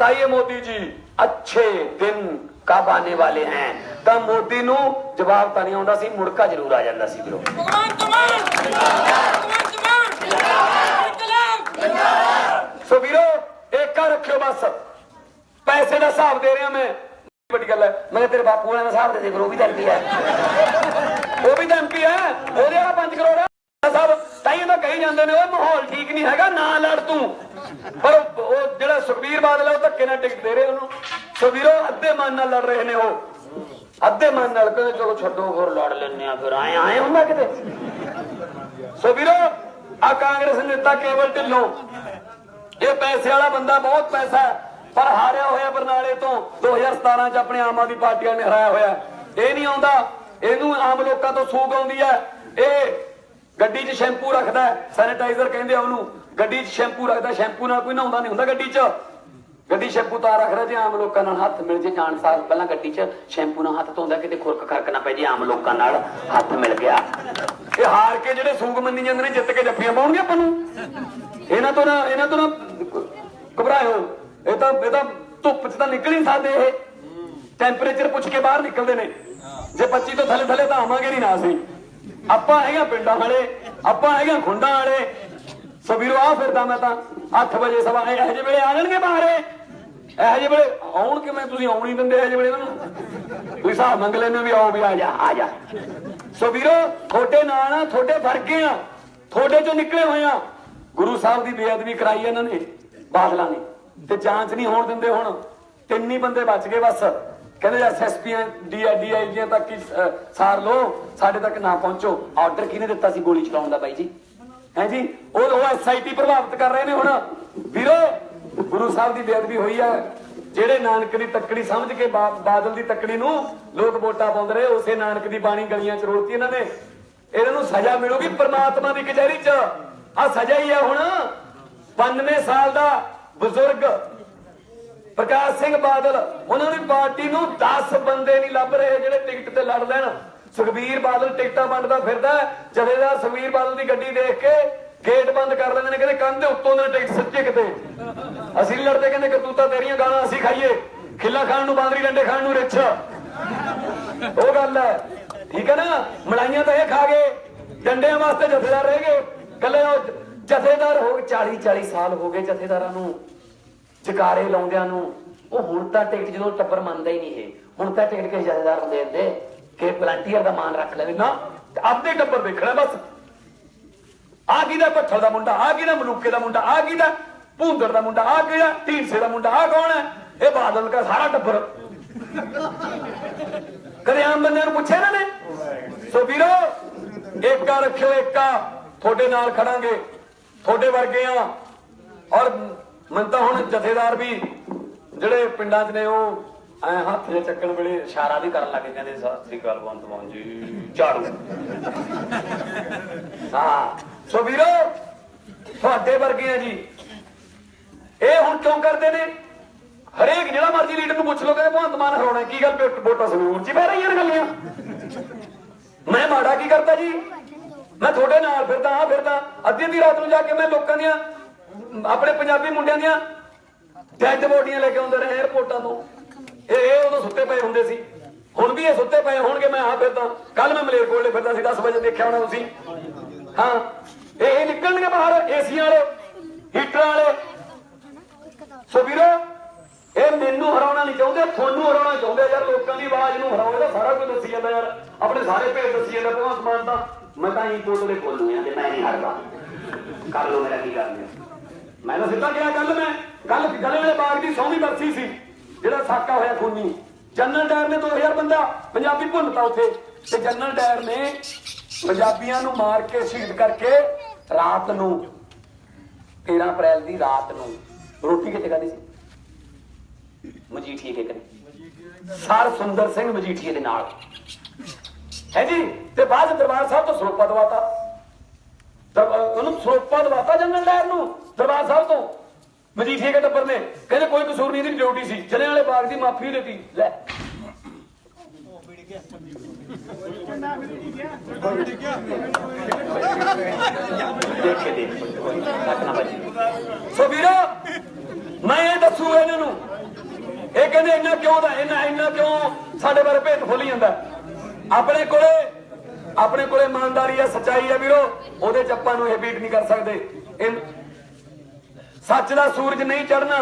बताइए मोदी जी अच्छे दिन कब आने वाले हैं ਤਾਂ ਮੋਦੀ ਨੂੰ ਜਵਾਬ ਤਾਂ ਨਹੀਂ ਆਉਂਦਾ ਸੀ ਮੁੜਕਾ ਜ਼ਰੂਰ ਆ ਜਾਂਦਾ ਸੀ ਵੀਰੋ ਭਗਵੰਤ ਮਾਨ ਭਗਵੰਤ ਮਾਨ ਇਨਕਲਾਬ ਸੋ ਵੀਰੋ ਏਕਾ ਰੱਖਿਓ ਬਸ ਪੈਸੇ ਦਾ ਹਿਸਾਬ ਦੇ ਰਿਹਾ ਮੈਂ ਵੱਡੀ ਗੱਲ ਹੈ ਮੈਂ ਕਿਹਾ ਤੇਰੇ ਬਾਪੂ ਵਾਲਿਆਂ ਦਾ ਹਿਸਾਬ ਦੇ ਦੇ ਫਿਰ ਉਹ ਵੀ ਤਾਂ ਐਮਪੀ ਹੈ ਉਹ ਵੀ ਤਾਂ ਐਮਪੀ ਹੈ ਉਹਦੇ ਵਾਲਾ 5 ਕਰੋੜ ਹੈ ਸਾਹਿਬ ਤਾਈਓ ਤਾਂ ਕਹੀ ਜਾਂਦੇ ਨੇ ਉਹ ਮਾਹੌਲ ਠੀਕ ਨਹੀਂ ਹੈਗਾ ਨਾ ਲੜ ਤੂੰ ਪਰ ਉਹ ਉਹ ਜਿਹੜਾ ਸੁਖਬੀਰ ਬਾਦਲ ਹੈ ਉਹ ਧੱਕੇ ਨਾਲ ਟਿਕਟ ਦੇ ਰਹੇ ਉਹਨੂੰ। ਸੋ ਵੀਰੋ, ਅੱਧੇ ਮਨ ਨਾਲ ਲੜ ਰਹੇ ਨੇ ਉਹ। ਅੱਧੇ ਮਨ ਨਾਲ ਕਹਿੰਦੇ, ਚਲੋ ਛੱਡੋ, ਹੋਰ ਲੜ ਲੈਣੇ ਆ ਫਿਰ। ਆਏ ਆਏ ਹੁੰਦਾ ਕਿਤੇ? ਸੋ ਵੀਰੋ, ਆ ਕਾਂਗਰਸ ਨੇਤਾ ਕੇਵਲ ਢਿੱਲੋਂ। ਇਹ ਪੈਸੇ ਵਾਲਾ ਬੰਦਾ ਬਹੁਤ ਪੈਸਾ ਪਰ ਹਾਰਿਆ ਹੋਇਆ ਬਰਨਾਲੇ ਤੋਂ 2017 ਚ ਆਪਣੇ ਆਮ ਆਦਮੀ ਪਾਰਟੀਆਂ ਨੇ ਹਰਾਇਆ ਹੋਇਆ। ਇਹ ਨਹੀਂ ਆਉਂਦਾ। ਇਹਨੂੰ ਆਮ ਲੋਕਾਂ ਤੋਂ ਸੂਗ ਆਉਂਦੀ ਹੈ। ਇਹ ਗੱਡੀ 'ਚ ਸ਼ੈਂਪੂ ਰੱਖਦਾ ਸੈਨੀਟਾਈਜ਼ਰ ਕਹਿੰਦੇ ਆ ਉਹਨੂੰ। ਗੱਡੀ 'ਚ ਸ਼ੈਂਪੂ ਰੱਖਦਾ, ਸ਼ੈਂਪੂ ਨਾਲ ਕੋਈ ਨਹਾਉਂਦਾ ਨਹੀਂ ਹੁੰਦਾ ਗੱਡੀ 'ਚ। ਗੱਡੀ ਸ਼ੈਂਪੂ ਤਾਂ ਰੱਖਦਾ ਜੇ, ਆਮ ਲੋਕਾਂ ਨਾਲ ਹੱਥ ਮਿਲ ਜੇ ਜਾਣ ਸਾਲ ਪਹਿਲਾਂ ਗੱਡੀ 'ਚ ਸ਼ੈਂਪੂ ਨਾਲ ਹੱਥ ਧੋਂਦਾ, ਕਿਤੇ ਖੁਰਕ ਖਰਕ ਨਾ ਪੈ ਜੇ, ਆਮ ਲੋਕਾਂ ਨਾਲ ਹੱਥ ਮਿਲ ਗਿਆ। ਇਹ ਹਾਰ ਕੇ ਜਿਹੜੇ ਸੂਗ ਮੰਨੀ ਜਾਂਦੇ ਨੇ, ਜਿੱਤ ਕੇ ਜੱਫੀਆਂ ਪਾਉਣਗੇ ਆਪਾਂ ਨੂੰ? ਇਹਨਾਂ ਤੋਂ ਨਾ, ਇਹਨਾਂ ਤੋਂ ਨਾ ਘਬਰਾਇਓ। ਇਹ ਤਾਂ ਇਹ ਤਾਂ ਧੁੱਪ 'ਚ ਤਾਂ ਨਿਕਲ ਹੀ ਸਕਦੇ ਇਹ। ਟੈਂਪਰੇਚਰ ਪੁੱਛ ਕੇ ਬਾਹਰ ਨਿਕਲਦੇ ਨੇ। ਜੇ 25 ਤੋਂ ਥੱਲੇ ਥੱਲੇ ਤਾਂ ਆਵਾਂਗੇ ਨਹੀਂ ਨਾ ਅਸੀਂ। ਆਪਾਂ ਹੈਗਾ ਪਿੰਡਾਂ ਵਾਲੇ, ਆਪਾਂ ਹੈਗਾ ਖੁੰਡਾਂ ਵਾਲੇ। ਸੋ ਵੀਰੋ ਆ ਫਿਰਦਾ ਮੈਂ ਤਾਂ। 8 ਵਜੇ ਸਵਾ, ਇਹ ਇਹੋ ਜਿਹੇ ਵੇਲੇ ਆ ਜਾਣਗੇ ਬਾਹਰ ਇਹ ਇਹੋ ਜਿਹੇ ਵੇਲੇ ਆਉਣ ਕਿਵੇਂ? ਤੁਸੀਂ ਆਉਣ ਹੀ ਦਿੰਦੇ ਇਹੋ ਜਿਹੇ ਵੇਲੇ ਇਹਨਾਂ ਨੂੰ। ਕੋਈ ਹਿਸਾਬ ਮੰਗ ਲੈਣੇ ਵੀ ਆਓ ਵੀ ਆ ਜਾ ਆ ਜਾ। ਸੋ ਵੀਰੋ ਤੁਹਾਡੇ ਨਾਲ ਆ ਤੁਹਾਡੇ ਫਰਕੇ ਆ ਤੁਹਾਡੇ ਚੋਂ ਨਿਕਲੇ ਹੋਏ ਆ। ਗੁਰੂ ਸਾਹਿਬ ਦੀ ਬੇਅਦਬੀ ਕਰਾਈ ਇਹਨਾਂ ਨੇ ਬਾਦਲਾਂ ਨੇ। ਤੇ ਜਾਂਚ ਨਹੀਂ ਹੋਣ ਦਿੰਦੇ ਹੁਣ। ਤਿੰਨ ਹੀ ਬੰਦੇ ਬਚ ਗਏ ਬਸ। ਕਹਿੰਦੇ ਐਸਐਸਪੀਆਂ ਡੀਆਈਜੀਆਂ ਤੱਕ ਹੀ ਅਹ, ਸਾਰ ਲੋ ਸਾਡੇ ਤੱਕ ਨਾ ਪਹੁੰਚੋ। ਆਰਡਰ ਕਿਹਨੇ ਦਿੱਤਾ ਸੀ ਗੋਲੀ ਚਲਾਉਣ ਦਾ ਬਾਈ ਜੀ? ਹੈ ਜੀ? ਉਹ ਉਹ ਐਸਆਈਟੀ ਪ੍ਰਭਾਵਿਤ ਕਰ ਰਹੇ ਨੇ ਹੁਣ। ਵੀਰੋ ਗੁਰੂ ਸਾਹਿਬ ਦੀ ਬੇਅਦਬੀ ਹੋਈ ਹੈ। ਜਿਹੜੇ ਨਾਨਕ ਦੀ ਤੱਕੜੀ ਸਮਝ ਕੇ ਬਾਦਲ ਦੀ ਤੱਕੜੀ ਨੂੰ ਲੋਕ ਵੋਟਾਂ ਪਾਉਂਦੇ ਰਹੇ, ਉਸੇ ਨਾਨਕ ਦੀ ਬਾਣੀ ਗਲੀਆਂ ਚ ਰੋਲਤੀ ਇਹਨਾਂ ਨੇ। ਇਹਨਾਂ ਨੂੰ ਸਜ਼ਾ ਮਿਲੂਗੀ ਪ੍ਰਮਾਤਮਾ ਦੀ ਕਚਹਿਰੀ ਚ। ਆ ਸਜ਼ਾ ਹੀ ਹੈ ਹੁਣ। 92 ਸਾਲ ਦਾ ਬਜ਼ੁਰਗ ਪ੍ਰਕਾਸ਼ ਸਿੰਘ ਬਾਦਲ, ਉਹਨਾਂ ਦੀ ਪਾਰਟੀ ਨੂੰ 10 ਬੰਦੇ ਨਹੀਂ ਲੱਭ ਰਹੇ ਜਿਹੜੇ ਟਿਕਟ ਤੇ ਲੜ ਲੈਣ। ਸੁਖਬੀਰ ਬਾਦਲ ਟਿਕਟਾਂ ਵੰਡਦਾ ਫਿਰਦਾ ਹੈ। ਜਥੇਦਾਰ ਸੁਖਬੀਰ ਬਾਦਲ ਦੀ ਗੱਡੀ ਦੇਖ ਕੇ ਗੇਟ ਬੰਦ ਕਰ ਲੈਂਦੇ ਨੇ, ਕਹਿੰਦੇ ਕੰਧ ਦੇ ਉੱਤੋਂ ਦੇ ਟਿਕਟ ਸੱਚੇ ਕਿਤੇ। ਅਸੀਂ ਲੜਦੇ, ਕਹਿੰਦੇ ਕਰਤੂਤਾਂ ਤੇਰੀਆਂ ਗਾਲਾਂ ਅਸੀਂ ਖਾਈਏ। ਖਿੱਲਾ ਖਾਣ ਨੂੰ, ਬਾਂਦਰੀ ਡੰਡੇ ਖਾਣ ਨੂੰ ਰਿੱਛ। ਉਹ ਗੱਲ ਹੈ। ਠੀਕ ਹੈ ਨਾ? ਮਲਾਈਆਂ ਤਾਂ ਇਹ ਖਾ ਗਏ। ਡੰਡਿਆਂ ਵਾਸਤੇ ਜਥੇਦਾਰ ਰਹਿ ਗਏ। ਕੱਲੇ ਉਹ ਜਥੇਦਾਰ ਹੋ 40 40 ਸਾਲ ਹੋ ਗਏ ਜਥੇਦਾਰਾਂ ਨੂੰ। ਜਕਾਰੇ ਲਾਉਂਦਿਆਂ ਨੂੰ। ਉਹ ਹੁਣ ਤਾਂ ਟਿਕਟ ਜਦੋਂ ਟੱਬਰ ਮੰਨਦਾ ਹੀ ਨਹੀਂ ਇਹ। ਹੁਣ ਤਾਂ ਟਿਕਟ ਕੇ ਜਥੇਦਾਰ ਨੂੰ ਦੇ ਕਿ ਪਲੰਟੀਅਰ ਦਾ ਮਾਨ ਰੱਖ ਲੈਂਦੇ ਨਾ, ਆਪਦੇ ਟੱਬਰ ਦੇਖਣਾ ਬਸ। ਆ ਕਿਹਦਾ ਪੱਥਰ ਦਾ ਮੁੰਡਾ? ਆ ਕਿਹਦਾ ਮਲੂਕੇ ਦਾ ਮੁੰਡਾ? ਆ ਕਿਹਦਾ ਦਾ ਭੂੰਦੜ ਦਾ ਮੁੰਡਾ ਆ ਕੀ ਦਾ ਢੀਂਸੇ ਦਾ ਮੁੰਡਾ ਆ ਕੌਣ ਹੈ? ਇਹ ਬਾਦਲ ਦਾ ਸਾਰਾ ਟੱਬਰ। ਕਦੇ ਆਮ ਬੰਦਿਆਂ ਨੂੰ ਪੁੱਛਿਆ ਇਹਨਾਂ ਨੇ? ਸੋ ਵੀਰੋ, ਏਕਾ ਰੱਖਿਓ ਏਕਾ, ਤੁਹਾਡੇ ਨਾਲ ਖੜਾਂਗੇ, ਤੁਹਾਡੇ ਵਰਗੇ ਆ। ਔਰ ਮਨ ਤਾਂ ਹੁਣ ਜਥੇਦਾਰ ਵੀ ਜਿਹੜੇ ਪਿੰਡਾਂ 'ਚ ਨੇ ਉਹ ਐ ਹੱਥ ਜੇ ਚੱਕਣ ਵੇਲੇ ਇਸ਼ਾਰਾ ਵੀ ਕਰਨ ਲੱਗੇ ਕਹਿੰਦੇ, ਸਤਿ ਸ੍ਰੀ ਅਕਾਲ ਬੰਤ ਮਾਨ ਜੀ, ਝਾੜੂ। ਹਾਂ। ਸੋ ਵੀਰੋ, ਤੁਹਾਡੇ ਵਰਗੇ ਆ ਜੀ। ਇਹ ਹੁਣ ਕਿਉਂ ਕਰਦੇ ਨੇ? ਹਰੇਕ ਜਿਹੜਾ ਮਰਜ਼ੀ ਲੀਡਰ ਨੂੰ ਪੁੱਛ ਲਓ, ਕਹਿੰਦੇ ਭਗਵੰਤ ਮਾਨ ਹਰਾਉਣਾ ਕੀ ਗੱਲ ਵੋਟਾਂ ਸੰਗਰੂਰ ਚ ਪੈ ਰਹੀਆਂ ਨੇ ਗੱਲੀਆਂ ਮੈਂ ਮਾੜਾ ਕੀ ਕਰਤਾ ਜੀ? ਮੈਂ ਤੁਹਾਡੇ ਨਾਲ ਫਿਰਦਾ ਆ ਫਿਰਦਾ। ਅੱਧੀ ਦੀ ਰਾਤ ਨੂੰ ਜਾ ਕੇ ਮੈਂ ਲੋਕਾਂ ਦੀਆਂ, ਆਪਣੇ ਪੰਜਾਬੀ ਮੁੰਡਿਆਂ ਦੀਆਂ ਡੈਡ ਬੋਡੀਆਂ ਲੈ ਕੇ ਆਉਂਦੇ ਰਹੇ 에어ਪੋਰਟਾਂ ਤੋਂ। ਇਹ ਇਹ ਉਦੋਂ ਸੁੱਤੇ ਪਏ ਹੁੰਦੇ ਸੀ। ਹੁਣ ਵੀ ਇਹ ਸੁੱਤੇ ਪਏ ਹੋਣਗੇ, ਮੈਂ ਆ ਫਿਰਦਾ। ਕੱਲ ਮੈਂ ਮਲੇਰਕੋਟਲੇ ਫਿਰਦਾ ਸੀ 10 ਵਜੇ ਦੇਖਿਆ ਹੋਣਾ ਤੁਸੀਂ। ਹਾਂ, ਇਹ ਇਹ ਨਿਕਲਣਗੇ ਬਾਹਰ, ਏਸੀਆਂ ਵਾਲੇ, ਹੀਟਰਾਂ ਵਾਲੇ। ਸੋ ਵੀਰੋ, ਇਹ ਮੈਨੂੰ ਹਰਾਉਣਾ ਨਹੀਂ ਚਾਹੁੰਦੇ, ਤੁਹਾਨੂੰ ਹਰਾਉਣਾ ਚਾਹੁੰਦੇ ਯਾਰ, ਲੋਕਾਂ ਦੀ ਆਵਾਜ਼ ਨੂੰ ਹਰਾਉਣਾ ਤਾਂ ਸਾਰਾ ਕੁਝ ਦੱਸੀ ਜਾਂਦਾ ਯਾਰ। ਆਪਣੇ ਸਾਰੇ ਭੇਦ ਦੱਸੀ ਜਾਂਦਾ, ਭਗਵੰਤ ਮਾਨ ਤਾਂ ਮੈਂ ਤਾਂ ਹੀ ਕੋਲ ਬੋਲੂ ਆ, ਤੇ ਮੈਂ ਨਹੀਂ ਹਰਦਾ। ਕਰ ਲੋ ਮੇਰਾ ਕੀ ਕਰਨੇ। ਮੈਂ ਤਾਂ ਸਿੱਧਾ ਕਿਹਾ ਕੱਲ ਮੈਂ ਕੱਲ ਗਲੇ ਵਾਲੇ ਬਾਗ ਦੀ ਸੌਵੀਂ ਬਰਸੀ ਸੀ, ਜਿਹੜਾ ਸਾਕਾ ਹੋਇਆ ਖੂਨੀ। ਜਨਰਲ ਡਾਇਰ ਨੇ 2000 ਬੰਦਾ, ਪੰਜਾਬੀ ਭੁੰਨਤਾ ਉੱਥੇ। ਤੇ ਜਨਰਲ ਡਾਇਰ ਨੇ ਪੰਜਾਬੀਆਂ ਨੂੰ ਮਾਰ ਕੇ ਸ਼ਹੀਦ ਕਰਕੇ ਰਾਤ ਨੂੰ 13 ਅਪ੍ਰੈਲ ਦੀ ਰਾਤ ਨੂੰ ਰੋਟੀ ਕਿੱਥੇ ਖਾਧੀ ਸੀ? ਮਜੀਠੀਏ ਕੇ ਕਰੇ ਸਰ ਸੁੰਦਰ ਸਿੰਘ ਮਜੀਠੀਏ ਦੇ ਨਾਲ। ਹੈ ਜੀ? ਤੇ ਬਾਅਦ ਦਰਬਾਰ ਸਾਹਿਬ ਤੋਂ ਸਰੋਪਾ ਦਵਾਤਾ। ਉਹਨੂੰ ਸਰੋਪਾ ਦਵਾਤਾ ਜਨਰਲ ਡਾਇਰ ਨੂੰ, ਦਰਬਾਰ ਸਾਹਿਬ ਤੋਂ। ਮਜੀਠੀਏ ਦੇ ਟੱਬਰ ਨੇ। ਕਹਿੰਦੇ ਕੋਈ ਕਸੂਰ ਨਹੀਂ, ਇਹਦੀ ਡਿਊਟੀ ਸੀ। ਜਲਿਆਂ ਵਾਲੇ ਬਾਗ ਦੀ ਮਾਫੀ ਦਿੱਤੀ। ਲੈ। ਸੋ ਵੀਰੋ ਮੈਂ ਇਹ ਦੱਸੂ ਇਹਨਾਂ ਨੂੰ। ਇਹ ਕਹਿੰਦੇ ਇੰਨਾ ਕਿਉਂ ਦਾ, ਇੰਨਾ ਇੰਨਾ ਕਿਉਂ ਸਾਡੇ ਬਾਰੇ ਭੇਤ ਖੋਲੀ ਜਾਂਦਾ? ਆਪਣੇ ਕੋਲੇ ਆਪਣੇ ਕੋਲੇ ਇਮਾਨਦਾਰੀ ਆ, ਸੱਚਾਈ ਆ ਵੀਰੋ, ਉਹਦੇ ਚ ਆਪਾਂ ਨੂੰ ਇਹ ਬੀਟ ਨਹੀਂ ਕਰ ਸਕਦੇ। ਸੱਚ ਦਾ ਸੂਰਜ ਨਹੀਂ ਚੜਨਾ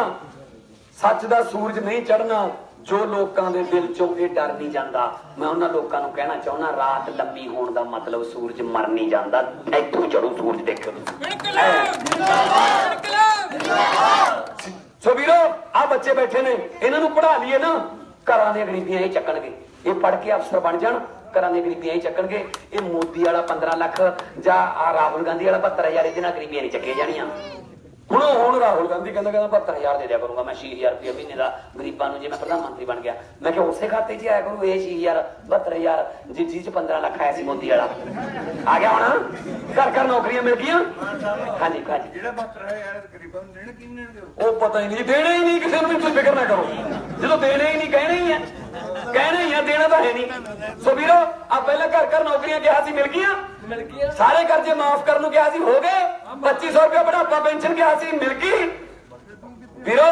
ਸੱਚ ਦਾ ਸੂਰਜ ਨਹੀਂ ਚੜਨਾ ਜੋ ਲੋਕਾਂ ਦੇ ਦਿਲ ਚੋਂ ਇਹ ਡਰ ਨਹੀਂ ਜਾਂਦਾ। ਮੈਂ ਉਹਨਾਂ ਲੋਕਾਂ ਨੂੰ ਕਹਿਣਾ ਚਾਹੁੰਦਾ, ਰਾਤ ਲੰਮੀ ਹੋਣ ਦਾ ਮਤਲਬ ਸੂਰਜ ਮਰ ਨਹੀਂ ਜਾਂਦਾ, ਇੱਥੋਂ ਚੜੂ ਸੂਰਜ ਦੇਖੋ ਤੁਸੀਂ ਇਨਕਲਾਬ ਇਨਕਲਾਬ ਸੋ ਵੀਰੋ ਆ ਬੱਚੇ ਬੈਠੇ ਨੇ, ਇਹਨਾਂ ਨੂੰ ਪੜ੍ਹਾ ਲਈਏ ਨਾ। ਘਰਾਂ ਦੀਆਂ ਗਰੀਬੀਆਂ ਇਹ ਚੱਕਣਗੇ। ਇਹ ਪੜ੍ਹ ਕੇ ਅਫਸਰ ਬਣ ਜਾਣ, ਘਰਾਂ ਦੀਆਂ ਗਰੀਬੀਆਂ ਇਹ ਚੱਕਣਗੇ। ਇਹ ਮੋਦੀ ਵਾਲਾ 15 ਲੱਖ ਜਾਂ ਆ ਰਾਹੁਲ ਗਾਂਧੀ ਵਾਲਾ 72000 ਇਹਦੇ ਨਾਲ ਗਰੀਬੀਆਂ ਨਹੀਂ ਚੱਕੀਆਂ ਜਾਣੀਆਂ। ਹੁਣ ਹੁਣ ਰਾਹੁਲ ਗਾਂਧੀ ਕਹਿੰਦਾ ਕਹਿੰਦਾ 72000 ਦੇ ਦਿਆ ਕਰੂੰਗਾ ਮੈਂ 6000 ਰੁਪਏ ਮਹੀਨੇ ਦਾ ਗਰੀਬਾਂ ਨੂੰ ਜੇ ਮੈਂ ਪ੍ਰਧਾਨ ਮੰਤਰੀ ਬਣ ਗਿਆ। ਮੈਂ ਕਿਹਾ ਉਸੇ ਖਾਤੇ 'ਚ ਹੀ ਆਇਆ ਕਰੂ ਇਹ 6000 72000 ਜੀ ਜੀ 'ਚ 15 ਲੱਖ ਆਇਆ ਸੀ ਮੋਦੀ ਵਾਲਾ। ਆ ਗਿਆ ਹੁਣ? ਘਰ ਘਰ ਨੌਕਰੀਆਂ ਮਿਲ ਗਈਆਂ? ਹਾਂਜੀ ਹਾਂਜੀ। ਜਿਹੜਾ ਮਾਤਰਾ ਹੈ ਯਾਰ ਗਰੀਬਾਂ ਨੂੰ ਦੇਣ ਕਿੰਨੇ ਦੇਣਗੇ ਉਹ ਪਤਾ ਹੀ ਨਹੀਂ ਦੇਣੇ ਹੀ ਨਹੀਂ ਕਿਸੇ ਨੂੰ ਵੀ ਤੁਸੀਂ ਫਿਕਰ ਨਾ ਕਰੋ। ਜਦੋਂ ਦੇਣੇ ਹੀ ਨਹੀਂ ਕਹਿਣੇ ਹੀ ਆ। ਕਹਿਣੇ ਹੀ ਆ ਦੇਣਾ ਤਾਂ ਹੈ ਨਹੀਂ। ਸੋ ਵੀਰੋ ਆ ਪਹਿਲਾਂ ਘਰ ਘਰ ਨੌਕਰੀਆਂ ਕਿਹਾ ਸੀ ਮਿਲ ਗਈਆਂ? ਮਿਲ ਗਿਆ ਸਾਰੇ ਕਰਜ਼ੇ ਮਾਫ ਕਰਨ ਨੂੰ ਕਿਹਾ ਸੀ ਹੋ ਗਏ? 2500 ਰੁਪਏ ਬੁਢਾਪਾ ਪੈਨਸ਼ਨ ਕਿਹਾ ਸੀ ਮਿਲ ਗਈ ਵੀਰੋ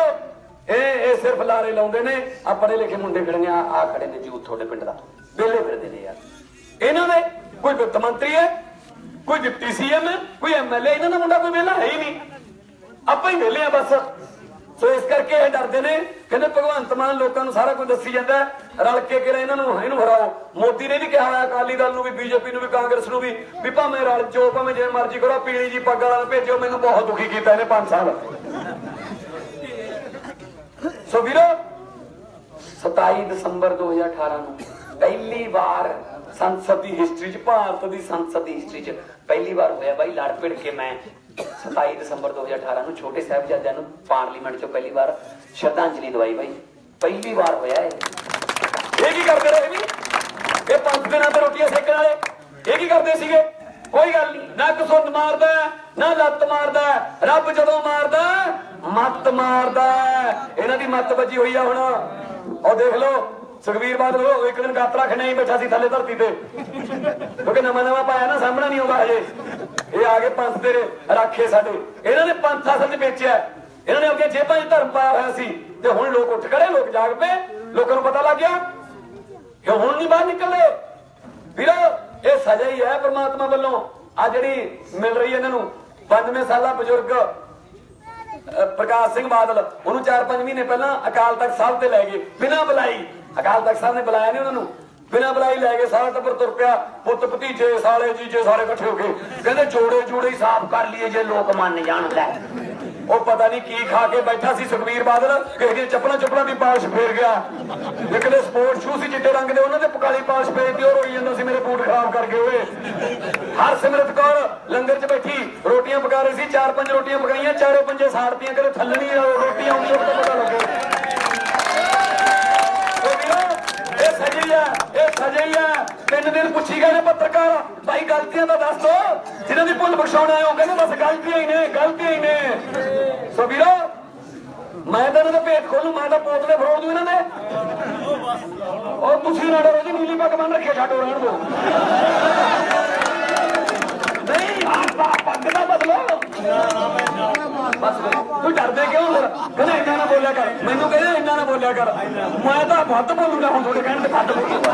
ਇਹ ਇਹ ਸਿਰਫ ਲਾਰੇ ਲਾਉਂਦੇ ਨੇ ਆ ਪੜ੍ਹੇ ਲਿਖੇ ਮੁੰਡੇ ਖੜੇ ਆ ਆ ਖੜੇ ਨੇ ਜੂਤ ਤੁਹਾਡੇ ਪਿੰਡ ਦਾ ਵਿਹਲੇ ਫਿਰਦੇ ਨੇ ਯਾਰ ਇਹਨਾਂ ਦੇ ਕੋਈ ਵਿੱਤ ਮੰਤਰੀ ਹੈ ਕੋਈ ਡਿਪਟੀ ਸੀਐਮ ਹੈ ਕੋਈ ਐਮਐਲਏ ਇਹਨਾਂ ਦਾ ਮੁੰਡਾ ਕੋਈ ਵਿਹਲਾ ਹੈ ਹੀ ਨਹੀਂ ਆਪਾਂ ਹੀ ਵਿਹਲੇ ਆ ਬਸ ਸੋ ਇਸ ਕਰਕੇ ਇਹ ਡਰਦੇ ਨੇ, ਕਹਿੰਦੇ ਭਗਵੰਤ ਮਾਨ ਲੋਕਾਂ ਨੂੰ ਸਾਰਾ ਕੁਝ ਦੱਸੀ ਜਾਂਦਾ ਰਲ ਕੇ ਕਿਹੜਾ ਇਹਨਾਂ ਨੂੰ, ਇਹਨੂੰ ਹਰਾਓ। ਮੋਦੀ ਨੇ ਵੀ ਕਿਹਾ ਹੋਇਆ, ਅਕਾਲੀ ਦਲ ਨੂੰ ਵੀ, ਬੀਜੇਪੀ ਨੂੰ ਵੀ, ਕਾਂਗਰਸ ਨੂੰ ਵੀ ਵੀ ਭਾਵੇਂ ਰਲ ਜੋ, ਭਾਵੇਂ ਜਿਵੇਂ ਮਰਜ਼ੀ ਕਰੋ, ਪੀਲੀ ਜੀ ਪੱਗ ਵਾਲਾ ਭੇਜੋ, ਮੈਨੂੰ ਬਹੁਤ ਦੁਖੀ ਕੀਤਾ ਇਹਨੇ 5 ਸਾਲ। ਸੋ ਵੀਰੋ 27 ਦਸੰਬਰ 2018 ਨੂੰ ਪਹਿਲੀ ਵਾਰ ਸੰਸਦ ਦੀ ਹਿਸਟਰੀ 'ਚ, ਭਾਰਤ ਦੀ ਸੰਸਦ ਦੀ ਹਿਸਟਰੀ 'ਚ ਪਹਿਲੀ ਵਾਰ ਹੋਇਆ ਬਾਈ ਲੜ ਭਿੜ ਕੇ ਮੈਂ 27 ਦਸੰਬਰ 2018 ਨੂੰ ਛੋਟੇ ਸਾਹਿਬਜ਼ਾਦਿਆਂ ਨੂੰ ਪਾਰਲੀਮੈਂਟ 'ਚੋਂ ਪਹਿਲੀ ਵਾਰ ਸ਼ਰਧਾਂਜਲੀ ਦਵਾਈ ਬਾਈ। ਪਹਿਲੀ ਵਾਰ ਹੋਇਆ ਇਹ। ਇਹ ਕੀ ਕਰਦੇ ਰਹੇ ਵੀ ਇਹ ਪੰਜ ਦਿਨਾਂ ਤੇ ਰੋਟੀਆਂ ਸੇਕਣ ਵਾਲੇ। ਇਹ ਕੀ ਕਰਦੇ ਸੀਗੇ? ਕੋਈ ਗੱਲ ਨਹੀਂ ਨਾ ਕਸੁੰਨ ਮਾਰਦਾ, ਨਾ ਲੱਤ ਮਾਰਦਾ। ਰੱਬ ਜਦੋਂ ਮਾਰਦਾ, ਮੱਤ ਮਾਰਦਾ। ਇਹਨਾਂ ਦੀ ਮੱਤ ਵੱਜੀ ਹੋਈ ਆ ਹੁਣ। ਉਹ ਦੇਖ ਲਓ। ਸੁਖਵੀਰ ਬਾਦਲ, ਉਹ ਇੱਕ ਦਿਨ ਗਾਤਰਾ ਖਣੇ ਹੀ ਬੈਠਾ ਸੀ ਥੱਲੇ ਧਰਤੀ ਤੇ। ਕਿਉਂਕਿ ਨਵਾਂ ਨਵਾਂ ਪਾਇਆ ਨਾ, ਸਾਹਮਣਾ ਨਹੀਂ ਆਉਂਦਾ ਹਜੇ। ਇਹ ਆ ਗਏ ਪੰਥ ਦੇ ਰਾਖੇ ਸਾਡੇ। ਇਹਨਾਂ ਨੇ ਪੰਥ ਅਸਲ 'ਚ ਵੇਚਿਆ। ਇਹਨਾਂ ਨੇ ਅੱਗੇ ਜੇਬਾਂ 'ਚ ਧਰਮ ਪਾਇਆ ਹੋਇਆ ਸੀ। ਤੇ ਹੁਣ ਲੋਕ ਉੱਠ ਖੜੇ, ਲੋਕ ਜਾਗ ਪਏ। ਲੋਕਾਂ ਨੂੰ ਪਤਾ ਲੱਗ ਗਿਆ ਕਿ ਹੁਣ ਨਹੀਂ ਬਾਹਰ ਨਿਕਲਦੇ। ਵੀਰੋ, ਇਹ ਸਜ਼ਾ ਹੀ ਹੈ ਪ੍ਰਮਾਤਮਾ ਵੱਲੋਂ। ਆ ਜਿਹੜੀ ਮਿਲ ਰਹੀ ਹੈ ਇਹਨਾਂ ਨੂੰ 92 ਸਾਲਾ ਬਜ਼ੁਰਗ ਪ੍ਰਕਾਸ਼ ਸਿੰਘ ਬਾਦਲ, ਉਹਨੂੰ 4-5 ਮਹੀਨੇ ਪਹਿਲਾਂ ਅਕਾਲ ਤਖਤ ਸਾਹਿਬ ਤੇ ਲੈ ਗਏ, ਬਿਨਾਂ ਬੁਲਾਈ। ਅਕਾਲ ਤਖਤ ਸਾਹਿਬ ਨੇ ਬੁਲਾਇਆ ਨਹੀਂ ਉਹਨਾਂ ਨੂੰ। ਬਿਨਾਂ ਬੁਲਾਈ ਲੈ ਕੇ ਸਾਰਾ ਟੱਬਰ ਤੁਰ ਪਿਆ। ਪੁੱਤ ਭਤੀਜੇ, ਸਾਲੇ ਜੀਜੇ ਸਾਰੇ ਇਕੱਠੇ ਹੋ ਗਏ। ਕਹਿੰਦੇ ਜੋੜੇ ਜੋੜੇ ਹੀ ਸਾਫ਼ ਕਰ ਲਈਏ ਜੇ ਲੋਕ ਮੰਨ ਜਾਣ ਲੈ। ਉਹ ਪਤਾ ਨਹੀਂ ਕੀ ਖਾ ਕੇ ਬੈਠਾ ਸੀ ਸੁਖਵੀਰ ਬਾਦਲ। ਕਿਸੇ ਦੀਆਂ ਚੱਪਲਾਂ ਚੱਪਲਾਂ ਦੀ ਪਾਲਿਸ਼ ਫੇਰ ਗਿਆ। ਇੱਕ ਦੇ ਸਪੋਰਟ ਸ਼ੂ ਸੀ ਚਿੱਟੇ ਰੰਗ ਦੇ, ਉਹਨਾਂ ਦੇ ਪਕਾਲੀ ਪਾਲਿਸ਼ ਫੇਰਦੀ ਉਹ ਰੋਈ ਜਾਂਦਾ ਸੀ, ਮੇਰੇ ਬੂਟ ਖਰਾਬ ਕਰਕੇ ਗਏ ਓਏ। ਹਰ ਕੌਰ ਲੰਗਰ 'ਚ ਬੈਠੀ, ਰੋਟੀਆਂ ਪਕਾ ਰਹੀ ਸੀ, ਚਾਰ ਪੰਜ ਰੋਟੀਆਂ ਪਕਾਈਆਂ, ਚਾਰੇ ਪੰਜੇ ਸਾੜਤੀਆਂ ਕਦੇ ਥੱਲਣੀ ਰੋਟੀਆਂ ਉੱਤੇ ਉੱਤੇ ਪਤਾ ਲੱਗੇ ਉਹ ਵੀਰੋ, ਇਹ ਸਜਈ ਆ ਇਹ ਸਜਈ ਆ ਤਿੰਨ ਦਿਨ ਪੁੱਛੀ ਗਏ ਨੇ ਪੱਤਰਕਾਰ। ਭਾਈ ਗਲਤੀਆਂ ਤਾਂ ਦੱਸ ਦੋ। ਜਿਨ੍ਹਾਂ ਦੀ ਭੁੱਲ ਬਖਸ਼ਾਉਣ ਆਏ ਹੋ, ਕਹਿੰਦੇ ਬਸ ਗਲਤੀਆਂ ਹੀ ਨੇ, ਗਲਤੀਆਂ ਹੀ ਨੇ। ਸੋ ਵੀਰੋ, ਮੈਂ ਤਾਂ ਇਹਨਾਂ ਦਾ ਭੇਤ ਖੋਲੂ ਮੈਂ ਤਾਂ ਪੋਤਲੇ ਫਰੋੜ ਦੂ ਇਹਨਾਂ ਦੇ। ਉਹ ਤੁਸੀਂ ਨਾ ਡਰੋ ਜੀ ਨੀਲੀ ਪੱਗ ਬੰਨ ਰੱਖਿਆ ਛੱਡੋ ਰਹਿਣ ਦੋ। ਨਹੀਂ ਆ ਪੱਗ ਦਾ ਬਦਲੋ ਬਸ ਤੂੰ ਡਰਦੇ ਕਹਿੰਦਾ ਇੰਨਾ ਨਾ ਬੋਲਿਆ ਕਰ। ਮੈਨੂੰ ਕਹਿੰਦੇ ਇੰਨਾ ਨਾ ਬੋਲਿਆ ਕਰ। ਮੈਂ ਤਾਂ ਵੱਧ ਬੋਲੂਗਾ ਹੁਣ ਤੁਹਾਡੇ ਕਹਿਣ ਤੇ ਵੱਧ ਬੋਲੂਗਾ।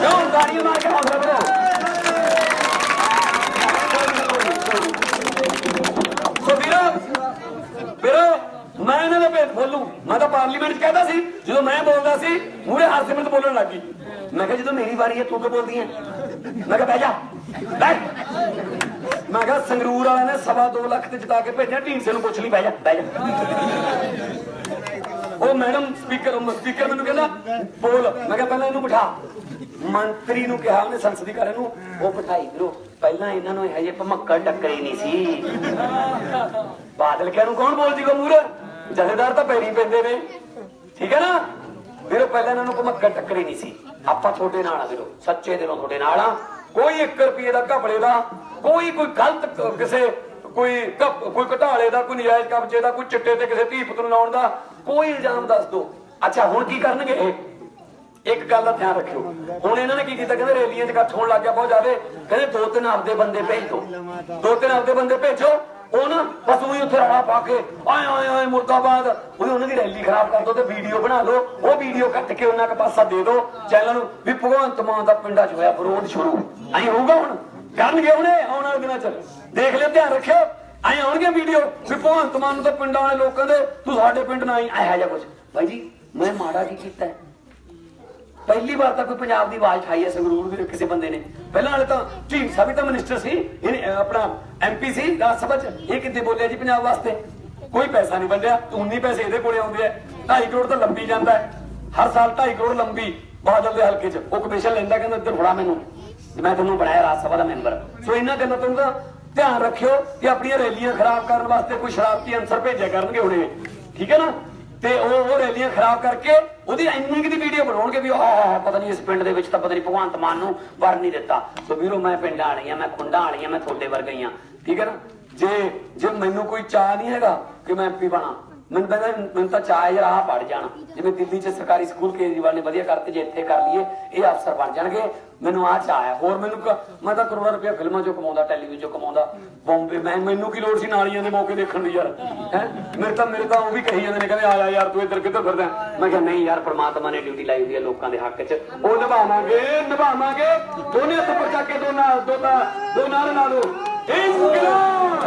ਕਿਉਂ ਗਾੜੀਆਂ ਮਾਰ ਕੇ ਹੌਸਲਾ ਵਧਾਓ ਸੋ ਵੀਰੋ ਵੀਰੋ, ਮੈਂ ਇਹਨਾਂ ਦਾ ਭੇਦ ਬੋਲੂ। ਮੈਂ ਤਾਂ ਪਾਰਲੀਮੈਂਟ 'ਚ ਕਹਿੰਦਾ ਸੀ, ਜਦੋਂ ਮੈਂ ਬੋਲਦਾ ਸੀ ਮੂਰੇ ਹਰਸਿਮਰਤ ਬੋਲਣ ਲੱਗ ਗਈ। ਮੈਂ ਕਿਹਾ, ਜਦੋਂ ਮੇਰੀ ਵਾਰੀ ਹੈ, ਤੂੰ ਕਿ ਬੋਲਦੀ ਹੈ? ਮੈਂ ਕਿਹਾ, ਬਹਿ ਜਾ। ਬਹਿ। ਮੈਂ ਕਿਹਾ ਸੰਗਰੂਰ ਵਾਲਿਆਂ ਨੇ ਸਵਾ ਦੋ ਲੱਖ ਤੇ ਜਿਤਾ ਕੇ ਭੇਜਿਆ ਢੀਂਸੇ ਨੂੰ ਪੁੱਛ ਲਈ, ਬਹਿ ਜਾ ਬਹਿ ਜਾ। ਉਹ ਮੈਡਮ ਸਪੀਕਰ ਸਪੀਕਰ ਮੈਨੂੰ ਕਹਿੰਦਾ, ਬੋਲ। ਮੈਂ ਕਿਹਾ ਪਹਿਲਾਂ ਇਹਨੂੰ ਬਿਠਾ। ਮੰਤਰੀ ਨੂੰ ਕਿਹਾ ਉਹਨੇ ਸੰਸਦੀ ਘਰ ਨੂੰ, ਉਹ ਬਿਠਾਈ। ਵੀਰੋ, ਪਹਿਲਾਂ ਇਹਨਾਂ ਨੂੰ ਇਹ ਜੇ ਭਮੱਕੜ ਟੱਕਰੀ ਨਹੀਂ ਸੀ। ਬਾਦਲ ਕਹਿ ਨੂੰ ਕੌਣ ਬੋਲ ਜੀਗਾ ਮੂਰੇ ਜਥੇਦਾਰ ਤਾਂ ਪੈਰੀ ਪੈਂਦੇ ਨੇ। ਠੀਕ ਹੈ ਨਾ? ਵੀਰੋ, ਪਹਿਲਾਂ ਇਹਨਾਂ ਨੂੰ ਭਮੱਕੜ ਟੱਕਰੀ ਨਹੀਂ ਸੀ। ਆਪਾਂ ਤੁਹਾਡੇ ਨਾਲ ਆ, ਵੀਰੋ। ਸੱਚੇ ਦਿਲੋਂ ਤੁਹਾਡੇ ਨਾਲ ਆ। ਕੋਈ 1 ਰੁਪਏ ਦਾ ਘਪਲੇ ਦਾ, ਕੋਈ ਕੋਈ ਗਲਤ ਕਿਸੇ, ਕੋਈ ਕੋਈ ਘਟਾਲੇ ਦਾ, ਕੋਈ ਨਜਾਇਜ਼ ਕਬਜ਼ੇ ਦਾ, ਕੋਈ ਚਿੱਟੇ ਤੇ ਕਿਸੇ ਧੀ ਪੁੱਤ ਨੂੰ ਲਾਉਣ ਦਾ, ਕੋਈ ਇਲਜ਼ਾਮ ਦੱਸ ਦਿਓ ਅੱਛਾ, ਹੁਣ ਕੀ ਕਰਨਗੇ ਇਹ? ਇੱਕ ਗੱਲ ਦਾ ਧਿਆਨ ਰੱਖਿਓ। ਹੁਣ ਇਹਨਾਂ ਨੇ ਕੀ ਕੀਤਾ? ਕਹਿੰਦੇ ਰੈਲੀਆਂ 'ਚ ਇਕੱਠ ਹੋਣ ਲੱਗ ਗਿਆ, ਬਹੁਤ ਜ਼ਿਆਦਾ। ਕਹਿੰਦੇ ਦੋ ਤਿੰਨ ਆਪਦੇ ਬੰਦੇ ਭੇਜ। ਦਿਓ ਦੋ ਤਿੰਨ ਆਪਦੇ ਬੰਦੇ ਭੇਜੋ। ਉਹ ਨਾ ਬਸ ਉਹੀ ਉੱਥੇ ਰੌਲਾ ਪਾ ਕੇ, ਆਏ ਆਏ ਆਏ ਮੁਰਦਾਬਾਦ। ਉਹੀ ਉਹਨਾਂ ਦੀ ਰੈਲੀ ਖਰਾਬ ਕਰ ਦੋ ਤੇ ਵੀਡੀਓ ਬਣਾ ਲਓ ਉਹ ਵੀਡੀਓ ਕੱਟ ਕੇ ਉਹਨਾਂ ਕੇ ਪਾਸਾ ਦੇ ਦਿਓ ਚੈਨਲ ਨੂੰ ਵੀ ਭਗਵੰਤ ਮਾਨ ਦਾ ਪਿੰਡਾਂ 'ਚ ਹੋਇਆ ਵਿਰੋਧ ਸ਼ੁਰੂ। ਐਂ ਹੋਊਗਾ ਹੁਣ? ਕਰਨਗੇ ਉਹਨੇ ਆਉਣ ਵਾਲੇ ਦਿਨਾਂ 'ਚ। ਦੇਖ ਲਿਓ, ਧਿਆਨ ਰੱਖਿਓ। ਐਂ ਆਉਣਗੇ ਵੀਡੀਓ ਵੀ ਭਗਵੰਤ ਮਾਨ ਨੂੰ ਤਾਂ ਪਿੰਡਾਂ ਵਾਲੇ ਲੋਕਾਂ ਦੇ, ਤੂੰ ਸਾਡੇ ਪਿੰਡ ਨਾ ਆਈ, ਇਹੋ ਜਿਹਾ ਕੁਝ ਬਾਈ ਜੀ, ਮੈਂ ਮਾੜਾ ਕੀ ਕੀਤਾ? ਪਹਿਲੀ ਵਾਰ ਤਾਂ ਕੋਈ ਪੰਜਾਬ ਦੀ ਆਵਾਜ਼ ਉਠਾਈ ਹੈ ਸੰਗਰੂਰ ਦੇ ਕਿਸੇ ਬੰਦੇ ਨੇ। ਪਹਿਲਾਂ ਵਾਲੇ ਤਾਂ ਢੀਂਡਸਾ ਵੀ ਤਾਂ ਮਿਨਿਸਟਰ ਸੀ ਇਹਨੇ ਆਪਣਾ ਐਮਪੀ ਸੀ ਰਾਜ ਸਭਾ ਚ, ਇਹ ਕਿੱਥੇ ਬੋਲਿਆ ਜੀ ਪੰਜਾਬ ਵਾਸਤੇ? ਕੋਈ ਪੈਸਾ ਨਹੀਂ ਵੰਡਿਆ 19 ਪੈਸੇ ਇਹਦੇ ਕੋਲੇ ਆਉਂਦੇ ਆ। 2.5 ਕਰੋੜ ਤਾਂ ਲੰਬੀ ਜਾਂਦਾ ਹੈ। ਹਰ ਸਾਲ 2.5 ਕਰੋੜ ਲੰਬੀ ਬਾਦਲ ਦੇ ਹਲਕੇ ਚ। ਉਹ ਕਮਿਸ਼ਨ ਲੈਂਦਾ, ਕਹਿੰਦਾ ਇੱਧਰ ਫੜਾ ਮੈਨੂੰ। ਮੈਂ ਤੁਹਾਨੂੰ ਬਣਾਇਆ ਰਾਜ ਸਭਾ ਦਾ ਮੈਂਬਰ ਸੋ ਇਹਨਾਂ ਗੱਲਾਂ ਤੋਂ ਤਾਂ ਧਿਆਨ ਰੱਖਿਓ ਕਿ ਆਪਣੀਆਂ ਰੈਲੀਆਂ ਖਰਾਬ ਕਰਨ ਵਾਸਤੇ ਕੋਈ ਸ਼ਰਾਰਤੀ ਅਨਸਰ ਭੇਜਿਆ ਕਰਨਗੇ ਹੁਣੇ। ਠੀਕ ਹੈ ਨਾ? ਤੇ ਉਹ ਉਹ ਰੈਲੀਆਂ ਖਰਾਬ ਕਰਕੇ ਉਹਦੀ ਇੰਨੀ ਕੁ ਦੀ ਵੀਡੀਓ ਬਣਾਉਣਗੇ ਵੀ, ਆਹ ਪਤਾ ਨਹੀਂ ਇਸ ਪਿੰਡ ਦੇ ਵਿੱਚ ਤਾਂ ਪਤਾ ਨਹੀਂ ਭਗਵੰਤ ਮਾਨ ਨੂੰ ਵਰ ਨਹੀਂ ਦਿੱਤਾ। ਸੋ ਵੀਰੋ, ਮੈਂ ਪਿੰਡਾਂ ਆਣੀ ਆ, ਮੈਂ ਖੁੰਡਾ ਆਣੀ ਆ, ਮੈਂ ਤੁਹਾਡੇ ਵਰਗੀ ਆ ਠੀਕ ਹੈ ਨਾ? ਜੇ ਜੇ ਮੈਨੂੰ ਕੋਈ ਚਾਹ ਨਹੀਂ ਹੈਗਾ ਕਿ ਮੈਂ ਐਮਪੀ ਬਣਾ ਮੈਨੂੰ ਤਾਂ ਮੈਨੂੰ ਤਾਂ ਚਾਹ ਹੈ ਰਾਹ ਪੜ ਜਾਣਾ। ਜਿਵੇਂ ਦਿੱਲੀ 'ਚ ਸਰਕਾਰੀ ਸਕੂਲ ਕੇਜਰੀਵਾਲ ਨੇ ਵਧੀਆ ਕਰਤੇ, ਜੇ ਇੱਥੇ ਕਰ ਲਈਏ, ਇਹ ਅਫਸਰ ਬਣ ਜਾਣਗੇ। ਮੈਨੂੰ ਆ ਚਾਹ ਹੈ। ਹੋਰ ਮੈਨੂੰ ਮੈਂ ਤਾਂ ਕਰੋੜਾਂ ਰੁਪਇਆ ਫਿਲਮਾਂ 'ਚੋਂ ਕਮਾਉਂਦਾ, ਟੈਲੀਵਿਜ਼ਨ 'ਚੋਂ ਕਮਾਉਂਦਾ। ਬੰਬੇ, ਮੈਂ ਮੈਨੂੰ ਕੀ ਲੋੜ ਸੀ ਨਾਲੀਆਂ ਦੇ ਮੌਕੇ ਦੇਖਣ ਦੀ ਯਾਰ? ਹੈ? ਮੇਰੇ ਤਾਂ ਮੇਰੇ ਤਾਂ ਉਹ ਵੀ ਕਹੀ ਜਾਂਦੇ ਨੇ, ਕਹਿੰਦੇ ਆ ਜਾ ਯਾਰ, ਤੂੰ ਇੱਧਰ ਕਿੱਧਰ ਫਿਰਦਾ ਮੈਂ ਕਿਹਾ, ਨਹੀਂ ਯਾਰ, ਪ੍ਰਮਾਤਮਾ ਨੇ ਡਿਊਟੀ ਲਾਈ ਹੋਈ ਹੈ ਲੋਕਾਂ ਦੇ ਹੱਕ 'ਚ। ਉਹ ਨਿਭਾਵਾਂਗੇ ਨਿਭਾਵਾਂਗੇ। ਦੋਨੇ ਹੱਥ ਉੱਪਰ ਚੱਕ ਕੇ ਦੋ ਨਾਲ ਦੋ ਤਾਂ ਦੋ ਨਾਲ ਲਾ ਲਓ ਇਨਕਲਾਬ